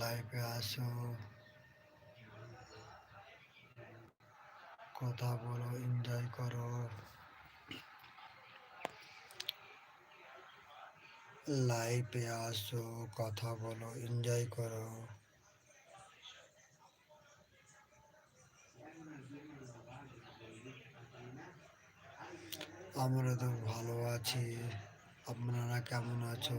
লাইভে আসো। কথা বলো এনজয় করো। লাইভে আসো, কথা বলো এনজয় করো। আমরা তো ভালো আছি। আপনারা কেমন আছো?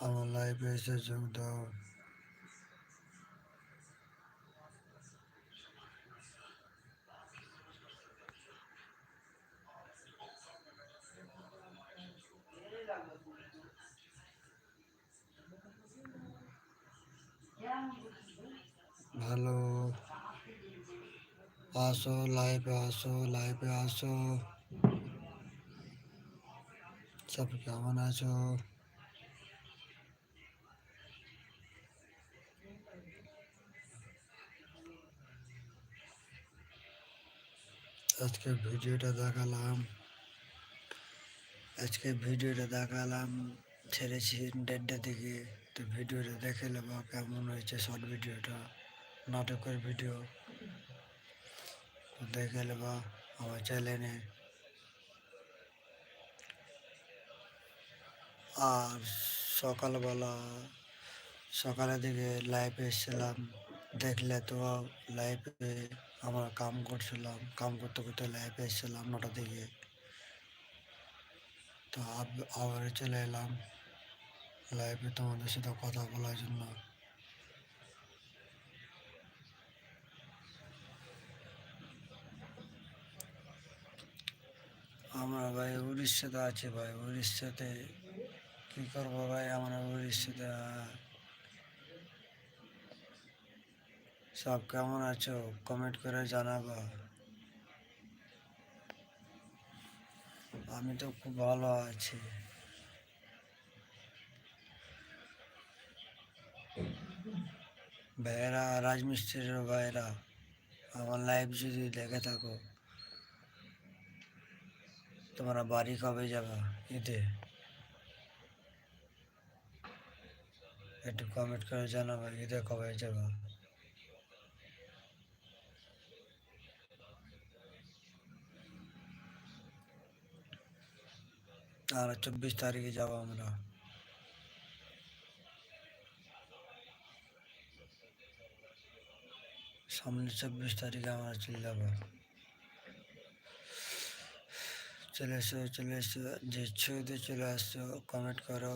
আমার লাইফে এসে যোগ দাও ভালো আসো লাইভে আসো লাইভে আসো সব কেমন আছো আজকে ভিডিওটা দেখালাম। আজকে ভিডিওটা দেখালাম ছেড়েছি দেড়টা থেকে। তো ভিডিওটা দেখে নেব কেমন হয়েছে শর্ট ভিডিওটা, নাটকের ভিডিও। দেখে নেব আমার চ্যানেলে আর সকালবেলা, সকালের দিকে লাইভে এসেছিলাম। দেখলে তো লাইভে আমরা কাম করছিলাম, কাম করতে করতে লাইভে এসেছিলাম নটা দিকে তো আব- আবার চলে এলাম লাইভে তোমাদের সাথে কথা বলার জন্য। আমরা ভাই উড়িষ্যাতে আছি ভাই উড়িষ্যাতে কী করব ভাই? আমরা উড়িষ্যাতে সব কেমন আছো? কমেন্ট করে জানাবা। আমি তো খুব ভালো আছি। ভাইয়েরা, রাজমিস্ত্রির ভাইয়েরা, আমার লাইভ যদি দেখে থাকো, তোমরা বাড়ি কবে যাবা ঈদে একটু কমেন্ট করে জানাবা ঈদে কবে যাবা? اور چھبیس تاریخ جواب ملا۔ سامنے چھبیس تاریخ ہمارا چل رہا چلے سو چلے سو جی چھو دے، چلے سو کمنٹ کرو۔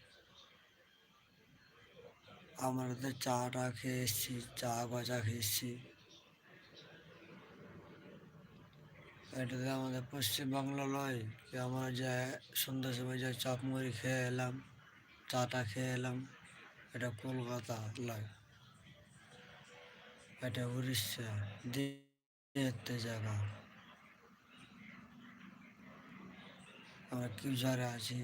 আমরা তো চা টা খেয়ে এসছি, চা গজা খেয়ে এসছি। এটাতে আমাদের পশ্চিমবাংলা নয় কি আমরা যে সন্ধ্যা সময় যে চাপ মুড়ি খেয়ে এলাম চাটা খেয়ে এলাম, এটা কলকাতা নয় এটা উড়িষ্যা দেখতে জায়গা। আমরা কিউঝারে আছি?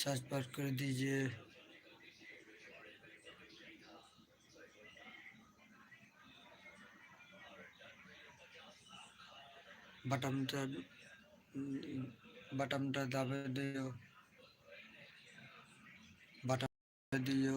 सर्च पर कर दीजिए बटमटा बटमटा दबे दियो बटम दियो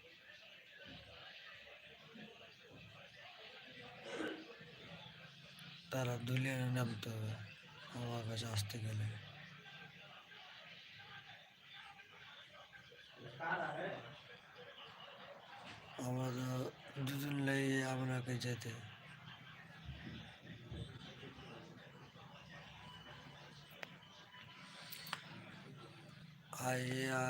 তারা দুলিয়ানে নামতে হবে আমার কাছে আসতে গেলে। আমরা দুজন লেগে আপনাকে যেতে। আইয়া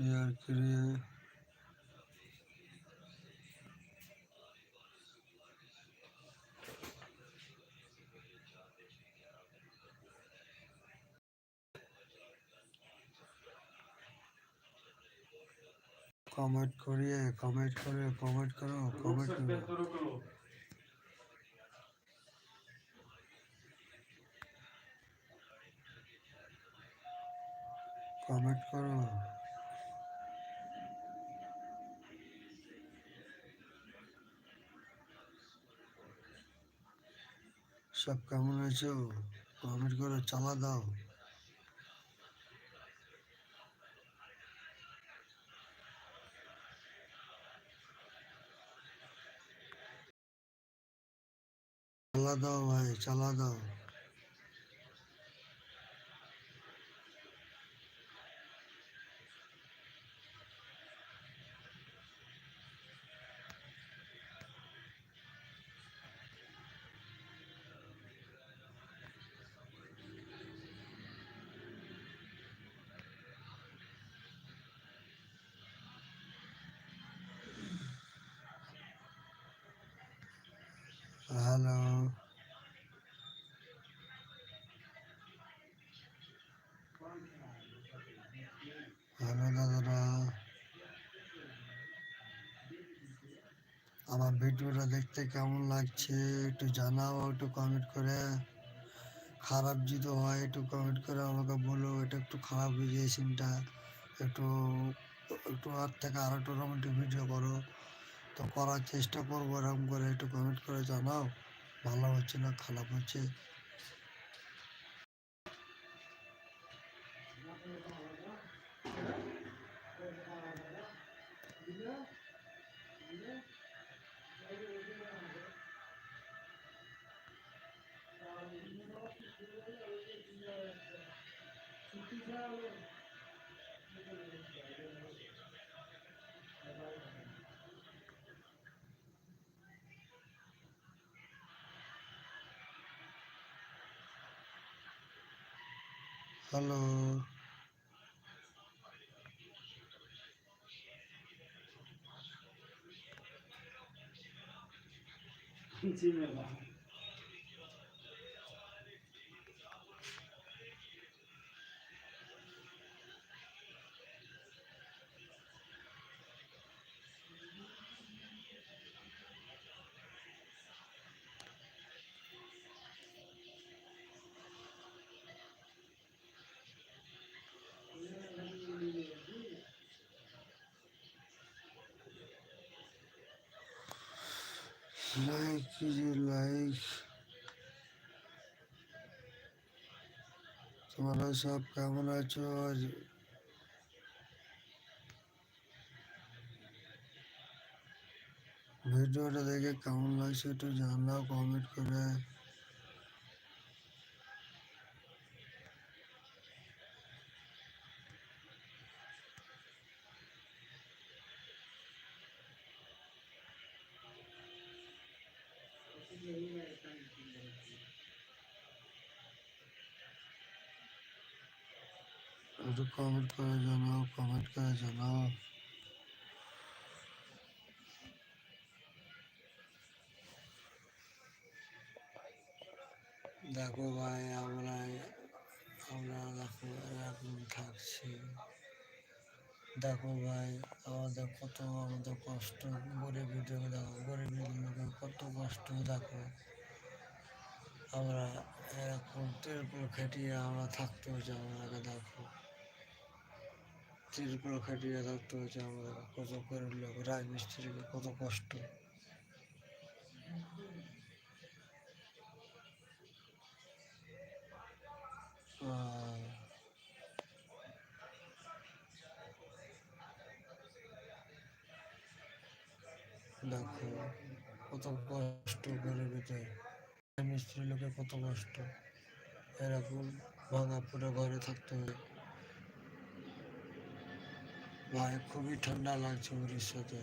شیئر کریے کامیٹ کریے کامیٹ کریے کامیٹ کرو کامیٹ کرو کامیٹ کرو۔ সব কেমন আছো? কমেন্ট করে চালা দাও। চালা দাও ভাই চালা দাও হ্যালো হ্যালো দাদারা আমার ভিডিওটা দেখতে কেমন লাগছে একটু জানাও, একটু কমেন্ট করে। খারাপ যদি হয়, একটু কমেন্ট করে আমাকে বলো, এটা একটু খারাপ হয়ে যায় সিনটা একটু একটু আর থেকে আর একটু রোমান্টিক ভিডিও করো। তো করার চেষ্টা করব এরকম করে, একটু কমেন্ট করে জানাও। ভালো হচ্ছে না, খারাপ হচ্ছে? Hello. Continue. Hello like like তোমরা সব কেমন আছো? আজ ভিডিওটা দেখে কেমন লাগছে একটু জানাও কমেন্ট করে। কমেন্ট করে জানাও কমেন্ট করে জানাও। দেখো ভাই আমরা আমরা দেখো এরকম থাকছি। দেখো ভাই, আমাদের কত আমাদের কষ্ট, গরিব দেখো গরিবের লোকের কত কষ্ট দেখো। আমরা এরকম তিরপুল খেটিয়ে আমরা থাকতে হচ্ছে আমাদেরকে দেখো। তিরপুর খেটিয়ে থাকতে হচ্ছে আমাদের কত গরিব লোক, রাজমিস্ত্রিকে কত কষ্ট। দেখো কত কষ্ট গরিবেতে মিস্ত্রি লোকে কত কষ্ট। এরকম ভাঙা পুরো ঘরে থাকতে হয়। ভাই, খুবই ঠান্ডা লাগছে উড়িষ্যাতে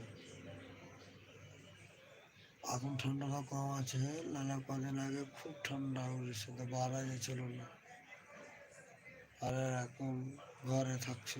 এখন ঠান্ডাটা কম আছে নানা কদিন আগে খুব ঠান্ডা উড়িষ্যাতে বাড়া যাচ্ছিল না। আর এখন ঘরে থাকছে।